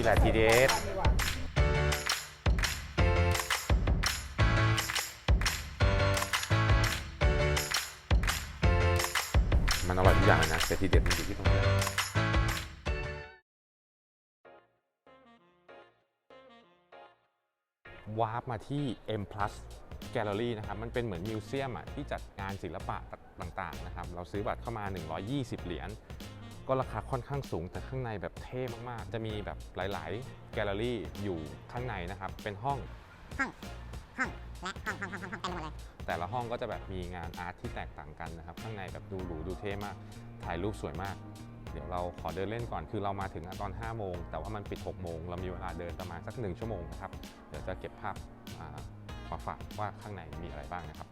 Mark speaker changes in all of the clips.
Speaker 1: นี่แหละทีเดมันอร่อยทุกอย่างเลยนะแต่ทีเด็ดมันอยู่ที่ตรงนี้วาร์ปมาที่ M Plus Gallery นะครับ มันเป็นเหมือนมิวเซียมอะที่จัดงานศิลปะต่างๆนะครับ เราซื้อบัตรเข้ามา 120 เหรียญ ก็ราคาค่อนข้างสูง แต่ข้างในแบบเท่มากๆ จะมีแบบหลาย ๆ แกลเลอรี่อยู่ข้างในนะครับ เป็นห้อง
Speaker 2: ห้อง และห้องห้องห้องห้องห้องเต็มไปหมดเลย
Speaker 1: แต่ละห้องก็จะแบบมีงานอาร์ตที่แตกต่างกันนะครับ ข้างในแบบดูหรูดูเท่มาก ถ่ายรูปสวยมาก เดี๋ยวเราขอเดินเล่นก่อน คือเรามาถึงตอน 5 โมง แต่ว่ามันปิด 6 โมง เรามีเวลาเดินประมาณสัก 1 ชั่วโมงนะครับ เดี๋ยวจะเก็บภาพอ่ามาฝากว่าข้างในมีอะไรบ้างนะครับ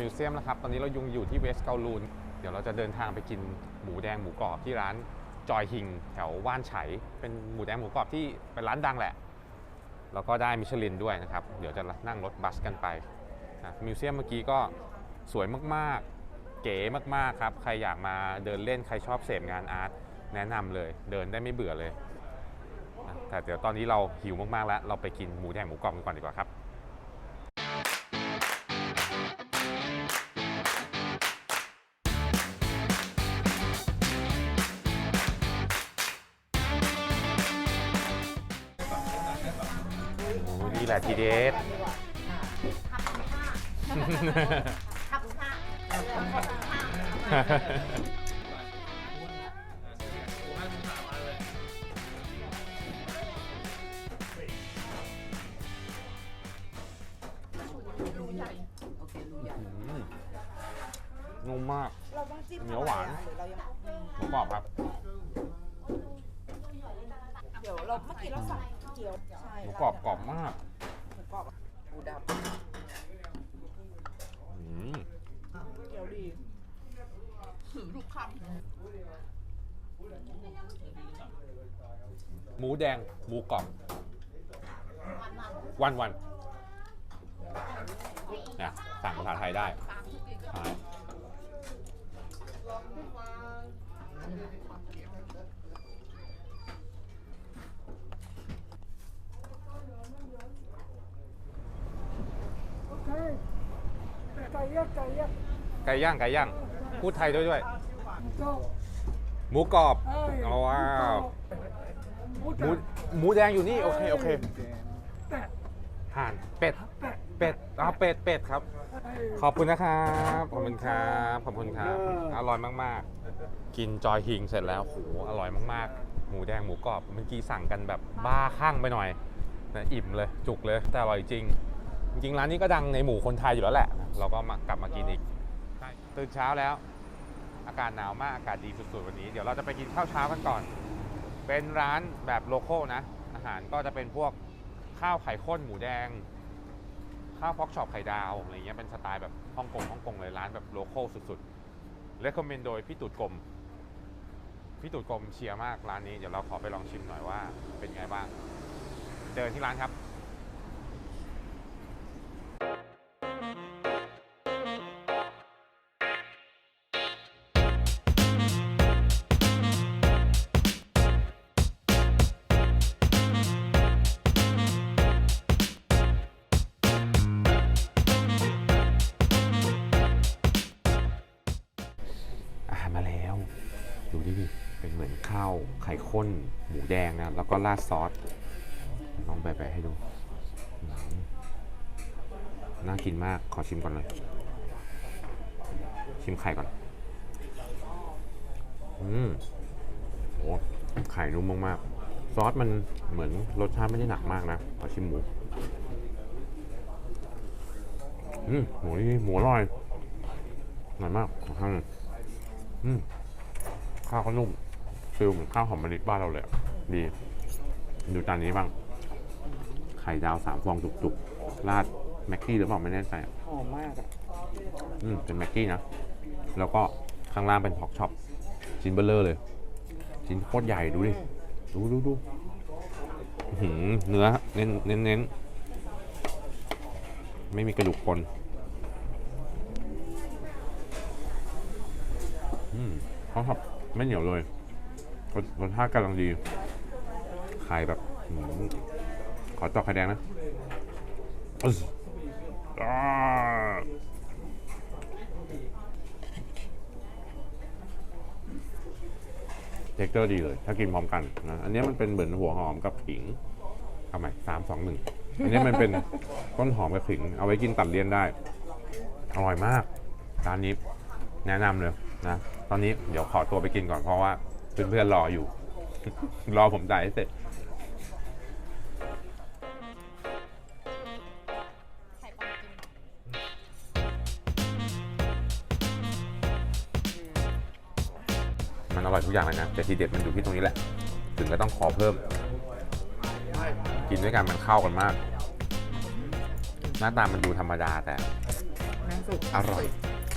Speaker 1: มิวเซียมแล้วครับ ตอนนี้เรายุงอยู่ที่เวสต์เกาลูน เดี๋ยวเราจะเดินทางไปกินหมูแดงหมูกรอบที่ร้านจอยฮิง แถวว่านไฉ เป็นหมูแดงหมูกรอบที่เป็นร้านดังแหละ แล้วก็ได้มิชลินด้วยนะครับ เดี๋ยวจะนั่งรถบัสกันไปนะมิวเซียมเมื่อกี้ก็สวยมากๆ เก๋มากๆครับ ใครอยากมาเดินเล่น ใครชอบเสพงานอาร์ตแนะนำเลย เดินได้ไม่เบื่อเลยนะแต่เดี๋ยวตอนนี้เราหิวมากๆแล้ว เราไปกินหมูแดงหมูกรอบกันก่อนดีกว่าครับ โอ้นี่แหละทีเดส
Speaker 2: ขับค่ะ
Speaker 1: นุ่มมาก
Speaker 3: เราต้องจิ้ม
Speaker 1: เนื้อหวาน
Speaker 3: หรือเรายัง
Speaker 1: หมูกรอบครับ
Speaker 3: เดี๋ยวเราเมื่อกี้เราสั่งเกี๊ยวใช่
Speaker 1: หมูกรอบกรอบมาก
Speaker 3: หมูกรอบหมูด
Speaker 1: อืมำ
Speaker 3: เกี๊ยวดี ถือทุกค
Speaker 1: หมูแดง หมูกรอบวันวันเนี่ยสั่งภาษาไทยได้ใช่
Speaker 3: ไก่ย่างไก่ย่าง
Speaker 1: ไก่ย่างไก่ย่าง พูดไทยด้วยด้วย
Speaker 3: ก็
Speaker 1: หมูกรอบ
Speaker 3: เอ้ย
Speaker 1: เอาว้าว
Speaker 3: หมู
Speaker 1: หมูหมูแดงอยู่นี่โอเคโอเค
Speaker 3: แปะ
Speaker 1: ห่านเป็ด
Speaker 3: แปะ
Speaker 1: เป็ดเอาเป็ดเป็ดครับ
Speaker 3: เอ้ย
Speaker 1: ขอบคุณนะครับ ขอบคุณครับ ขอบคุณครับ อร่อยมาก ๆ กินจอยฮิงเสร็จแล้วโหอร่อยมาก ๆ หมูแดงหมูกรอบ เมื่อกี้สั่งกันแบบบ้าคลั่งไปหน่อยนะอิ่มเลย จุกเลย แต่อร่อยจริง จริงๆร้านนี้ก็ดังในหมู่คนไทยอยู่แล้วแหละ เราก็มากลับมากินอีก ตื่นเช้าแล้ว อากาศหนาวมาก อากาศดีสุดๆวันนี้ เดี๋ยวเราจะไปกินข้าวเช้ากันก่อน เป็นร้านแบบโลโก้นะ อาหารก็จะเป็นพวกข้าวไข่ข้นหมูแดง ข้าวพอกช็อปไข่ดาวอะไรเงี้ย เป็นสไตล์แบบฮ่องกงฮ่องกงเลยร้านแบบโลโก้สุดๆเลคคอมเมนโดยพี่ตูดกลม พี่ตูดกลมเชียร์มากร้านนี้ เดี๋ยวเราขอไปลองชิมหน่อยว่าเป็นไงบ้าง เจอกันที่ร้านครับ ข้นหมูแดงนะแล้วก็ราดซอสลองไปไปให้ดู น่ากินมากขอชิมก่อนเลย ชิมไข่ก่อน อืมโอ้ไข่นุ่มมากๆ ซอสมันเหมือนรสชาติไม่ได้หนักมากนะ ขอชิมหมู อืมหมูนี่หมูอร่อยอร่อยมากขอข้างอืมข้าวก็นุ่ม ฟิลเหมือนข้าวหอมมะลิบ้านเราเลยอะดี ดูจานนี้บ้าง ไข่ดาวสามฟองจุกๆ ราดแม็กกี้หรือเปล่าไม่แน่ใจ
Speaker 3: หอมมากอะ
Speaker 1: อืมเป็นแม็กกี้นะ แล้วก็ข้างล่างเป็นพอกช็อปชิ้นเบลเลอร์เลย ชิ้นโคตรใหญ่ดูดิ ดูดูดูอื้อหือเนื้อเน้นเน้นเน้นไม่มีกระดูกปนอืมพอกช็อปไม่เหนียวเลย รสรสชาติกำลังดีไข่แบบอื้อหือขอตอกไข่แดงนะอึ๊สอ่าเท็กเจอร์ดีเลย ถ้ากินพร้อมกันนะอันนี้มันเป็นเหมือนหัวหอมกับขิงเอาใหม่สามสองหนึ่งอันนี้มันเป็นต้นหอมกับขิง เอาไว้กินตัดเลี่ยนได้ อร่อยมากร้านนี้แนะนำเลยนะ ตอนนี้เดี๋ยวขอตัวไปกินก่อนเพราะว่า เพื่อนๆรออยู่ รอผมจ่ายให้เสร็จ
Speaker 2: ไข่ปลากิน
Speaker 1: มันอร่อยทุกอย่างเลยนะ แต่ทีเด็ดมันอยู่ที่ตรงนี้แหละ ถึงก็ต้องขอเพิ่ม กินด้วยกันมันเข้ากันมาก หน้าตามันดูธรรมดาแต่
Speaker 3: น้ำสุก
Speaker 1: อร่อย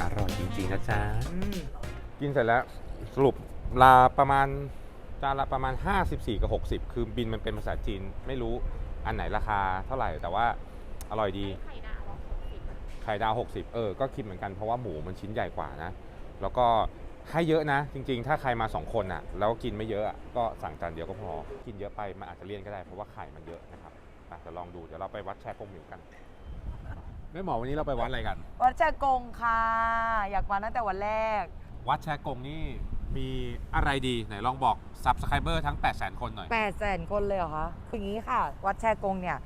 Speaker 1: อร่อยจริงๆนะจ๊ะ
Speaker 3: อืม
Speaker 1: กินเสร็จแล้วสรุป ลาประมาณจานละประมาณ 54 กับ 60 คือบินมันเป็นภาษาจีนไม่รู้อันไหนราคาเท่าไหร่แต่ว่าอร่อยดี
Speaker 2: ไข่ดาวหกสิบ
Speaker 1: ไข่ดาว 60 เออ ก็คิดเหมือนกันเพราะว่าหมูมันชิ้นใหญ่กว่านะ แล้วก็ให้เยอะนะ จริง ๆ ถ้าใครมา 2 คนอะ แล้วกินไม่เยอะอะก็สั่งจานเดียวก็พอ กินเยอะไปมันอาจจะเลี่ยนก็ได้เพราะว่าไข่มันเยอะนะครับอะเดี๋ยวลองดูเดี๋ยวเราไปวัดแชร์กงหมิวกันแม่หมอวันนี้เราไปวัดอะไรกัน
Speaker 4: วัดแจกงค่ะ อยากมาตั้งแต่วันแรก
Speaker 1: วัดแชร์กงนี่ มีอะไรดีไหนลองบอก Subscriber ทั้ง 800,000 คนหน่อย
Speaker 4: 8 0 0แสนคนเลยเหรอคะคืออย่างนี้ค่ะ วัดแชกงเนี่ย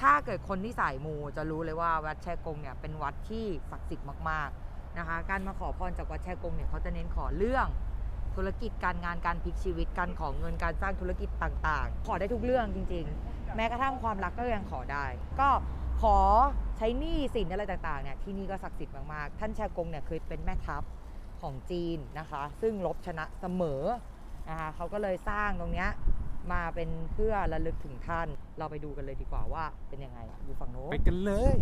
Speaker 4: ถ้าเกิดคนที่สายมูจะรู้เลยว่าวัดแชกงเนี่ยเป็นวัดที่ศักดิ์สิทธิ์มากๆนะคะ การมาขอพรจากวัดแชกงเนี่ยเขาจะเน้นขอเรื่องธุรกิจการงานการพลิกชีวิตการขอเงินการสร้างธุรกิจต่างๆ ขอได้ทุกเรื่องจริง ๆ แม้กระทั่งความรักก็ยังขอได้ ก็ขอใช้หนี้สินอะไรต่างๆเนี่ยที่นี่ก็ศักดิ์สิทธิ์มากๆ ท่านแชกงเนี่ยเคยเป็นแม่ทัพ ของจีนนะคะ ซึ่งลบชนะเสมอนะคะเขาก็เลยสร้างตรงเนี้ยมาเป็นเพื่อระลึกถึงท่าน เราไปดูกันเลยดีกว่าว่าเป็นยังไงอะอยู่ฝั่งโน้น
Speaker 1: ไปกันเลย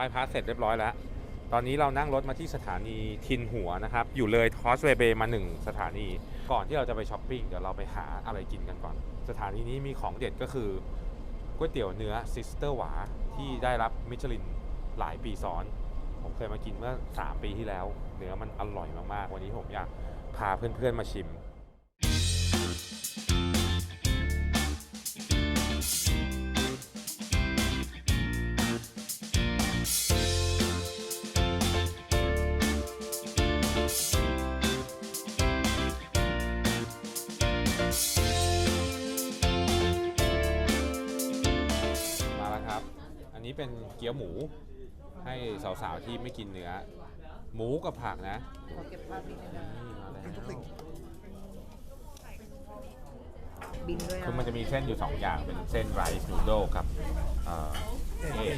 Speaker 1: ว้พระเสร็จเรียบร้อยแล้ว ตอนนี้เรานั่งรถมาที่สถานีทินหัวนะครับ อยู่เลยทอสเวเบมาหนึ่งสถานี ก่อนที่เราจะไปช้อปปิ้งเดี๋ยวเราไปหาอะไรกินกันก่อน สถานีนี้มีของเด็ดก็คือก๋วยเตี๋ยวเนื้อซิสเตอร์หวาที่ได้รับมิชลินหลายปีซ้อน ผมเคยมากินเมื่อ 3 ปีที่แล้ว เนื้อมันอร่อยมากๆ วันนี้ผมอยากพาเพื่อนๆมาชิม มาแล้วครับ อันนี้เป็นเกี๊ยวหมูให้สาวๆที่ไม่กินเนื้อ หมูกับผักนะ
Speaker 3: ขอเก็บภาพนิดนึง
Speaker 1: นี่
Speaker 3: นะ
Speaker 1: มาแล้ว
Speaker 4: บินด้วย
Speaker 1: คือ
Speaker 4: นะ
Speaker 1: มันจะมีเส้นอยู่ 2 อย่างเป็นเส้นไรซ์นูโดกับเอ่อเอก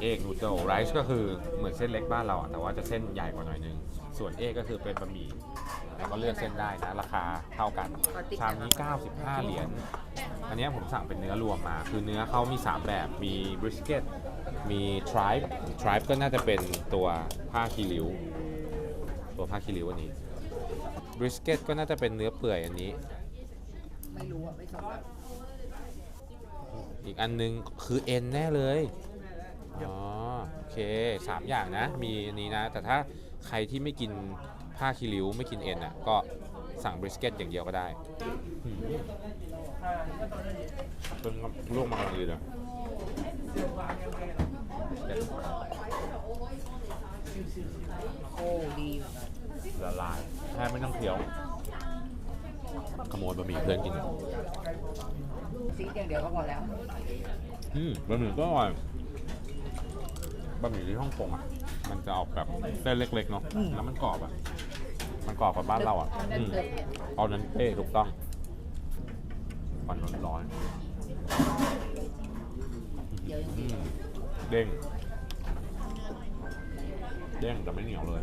Speaker 1: เอกนูโดไรซ์ก็คือเหมือนเส้นเล็กบ้านเราอะแต่ว่าจะเส้นใหญ่กว่าหน่อยนึง ส่วนเอกก็คือเป็นบะหมี่ แล้วก็เลือกเส้นได้นะ ราคาเท่ากันชามนี้ 95 เหรียญอันเนี้ยผมสั่งเป็นเนื้อรวมมา คือเนื้อเขามี 3 แบบ มีบริสเกตมีทริปทริปก็น่าจะเป็นตัวผ้าคีริ้ว ตัวผ้าคีริ้วอันนี้บริสเกตก็น่าจะเป็นเนื้อเปื่อยอันนี้
Speaker 3: ไม่รู้อะไม่สำคัญ
Speaker 1: อีกอันนึงคือเอ็นแน่เลย อ๋อโอเคสามอย่างนะ มีอันนี้นะ แต่ถ้าใครที่ไม่กินผ้าคีริ้วไม่กินเอ็นอะก็สั่งบริสเกตอย่างเดียวก็ได้หืมเป็นลวกมากำลังดีเลย
Speaker 3: โอ้ดีเหมือนกัน
Speaker 1: ละลายแทบไม่ต้องเคี้ยว ขโมยบะหมี่เพื่อนกิน
Speaker 3: ซีดอย่างเดียวก็พอแล้ว
Speaker 1: อืมบะหมี่ก็อร่อย บะหมี่ที่ฮ่องกงอะ มันจะออกแบบเส้นเล็กๆเนาะ แล้วมันกรอบอะ มันกรอบกว่าบ้านเราอะอืมเอานั้นเป้ถูกต้องควันร้อน
Speaker 4: เดี๋ยวยัง
Speaker 1: ๆ
Speaker 4: ดี
Speaker 1: อืมเด้ง เด้งแต่ไม่เหนียวเลย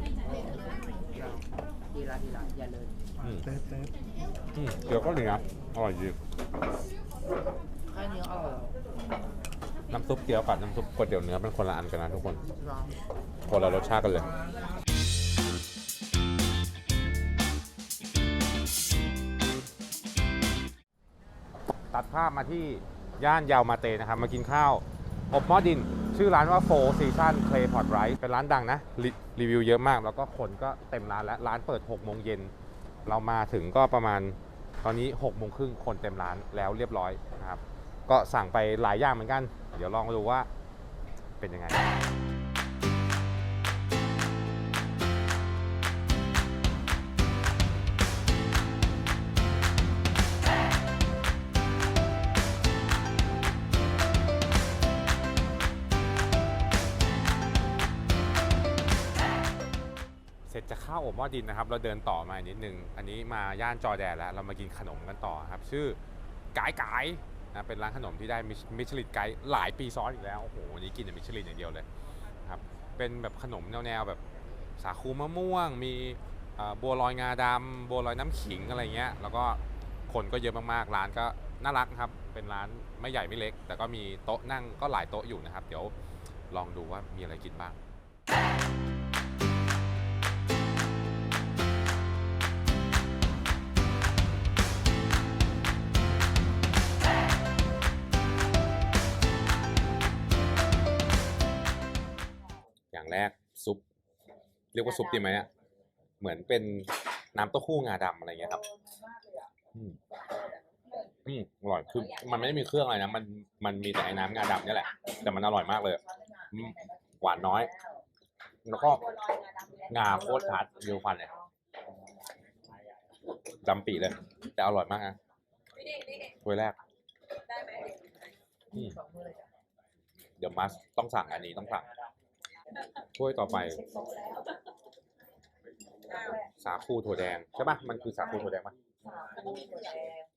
Speaker 4: ดีละดีละอย่าเลย
Speaker 1: อืม
Speaker 3: เต๊ะเต๊ะ
Speaker 1: อืมเดี๋ยวก็ดีนะอร่อยจริง
Speaker 4: แค่นี้อร่อย
Speaker 1: น้ำซุปเกี๊ยวกับน้ำซุปก๋วยเตี๋ยวเนื้อเป็นคนละอันกันนะทุกคน คนละรสชาติกันเลย ตัดภาพมาที่ย่านยาวมาเตนะครับ มากินข้าว อบหม้อดิน ชื่อร้านว่าโฟซีซั o นเคลพอร์ตไรเป็นร้านดังนะรรีวิวเยอะมาก แล้วก็คนก็เต็มร้านแล้วร้านเปิด6โมงเย็น เรามาถึงก็ประมาณตอนนี้6โมงครึ่งคนเต็มร้านแล้วเรียบร้อยนะครับ ก็สั่งไปหลายอย่างเหมือนกัน เดี๋ยวลองดูว่าเป็นยังไงเสร็จจะเข้าอบหม้อดินนะครับ เราเดินต่อมาอีกนิดนึง อันนี้มาย่านจอแดนแล้ว เรามากินขนมกันต่อครับ ชื่อกายกาย นะเป็นร้านขนมที่ได้มิชลินไกด์หลายปีซ้อนอีกแล้วโอ้โหนี้กินแต่มิชลินอย่างเดียวเลยครับเป็นแบบขนมแนวๆแบบสาคูมะม่วง มีบัวลอยงาดำบัวลอยน้ำขิงอะไรเงี้ยแล้วก็คนก็เยอะมากๆร้านก็น่ารักครับเป็นร้านไม่ใหญ่ไม่เล็ก แต่ก็มีโต๊ะนั่งก็หลายโต๊ะอยู่นะครับ เดี๋ยวลองดูว่ามีอะไรกินบ้าง เรียกว่าซุปดีไหมอะเหมือนเป็นน้ำเต้าหู้งาดำอะไรเงี้ยครับอืมอืมอร่อยคือมันไม่ได้มีเครื่องอะไรนะมันมันมีแต่ไอ้น้ำงาดำนี่แหละ แต่มันอร่อยมากเลยอืมหวานน้อย แล้วก็งาโคตรชัดเรียวฟันเลยดำปีเลย แต่อร่อยมากนะถ้วยแรกอืมเดี๋ยวมัสต้องสั่งอันนี้ต้องสั่ง ถ้วยต่อไปสาคูถั่วแดงใช่ปะมันคือสาคูถั่วแดงปะ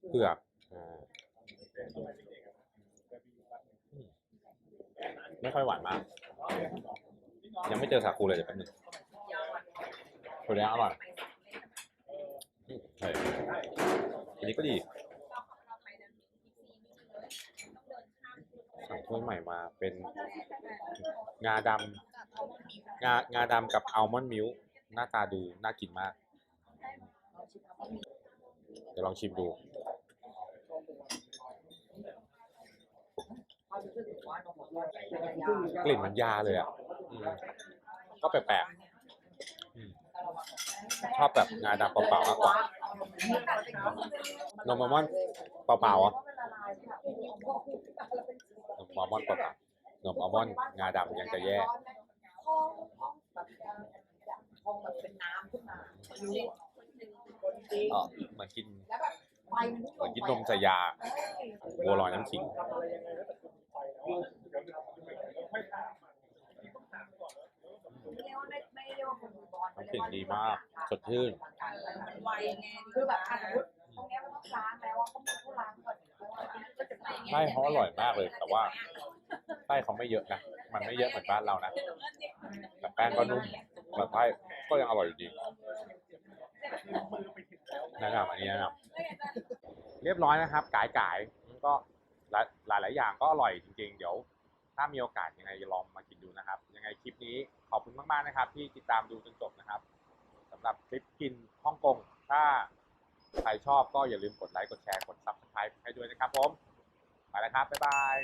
Speaker 1: เผือกอ่าอืมไม่ค่อยหวานมาก ยังไม่เจอสาคูเลยเดี๋ยวแป๊บนึงถั่วแดงอร่อยอืมใช่อันนี้ก็ดี สั่งถ้วยใหม่มาเป็นงาดำ งางาดำกับอัลมอนด์มิลค์หน้าตาดูน่ากินมาก เดี๋ยวลองชิมดู กลิ่นมันยาเลยอะอืมก็แปลกๆอืมชอบแบบงาดำเปล่าๆมากกว่านมอัลมอนด์เปล่าๆอะนมอัลมอนด์เปล่าๆนมอัลมอนด์งาดำยังจะแย่
Speaker 2: พองแบบเป็นน้ำขึ้นมา
Speaker 1: อ๋อเหมือนกินเหมือนกินนมใส่ยาบัวลอยน้ำขิงน้ำขิงดีมาก สดชื่น
Speaker 3: คือแบบอันนู้นตรงเนี้ยมันต้องล้างแล้วอะต้องต้องล้างก่อน
Speaker 1: ไส้เขาอร่อยมากเลย แต่ว่าไส้เขาไม่เยอะนะ มันไม่เยอะเหมือนบ้านเรานะแต่แป้งก็นุ่ม แต่ไส้ก็ยังอร่อยอยู่ดีแนะนำอันนี้แนะนำเรียบร้อยนะครับกายกายก็หลายหลายอย่างก็อร่อยจริง ๆ เดี๋ยว ถ้ามีโอกาสยังไงลองมากินดูนะครับ ยังไงคลิปนี้ขอบคุณมากๆนะครับ ที่ติดตามดูจนจบนะครับสำหรับคลิปกินฮ่องกงถ้าใครชอบก็อย่าลืมกดไลค์กดแชร์กด subscribe ให้ด้วยนะครับผมไปแล้วครับบ๊ายบาย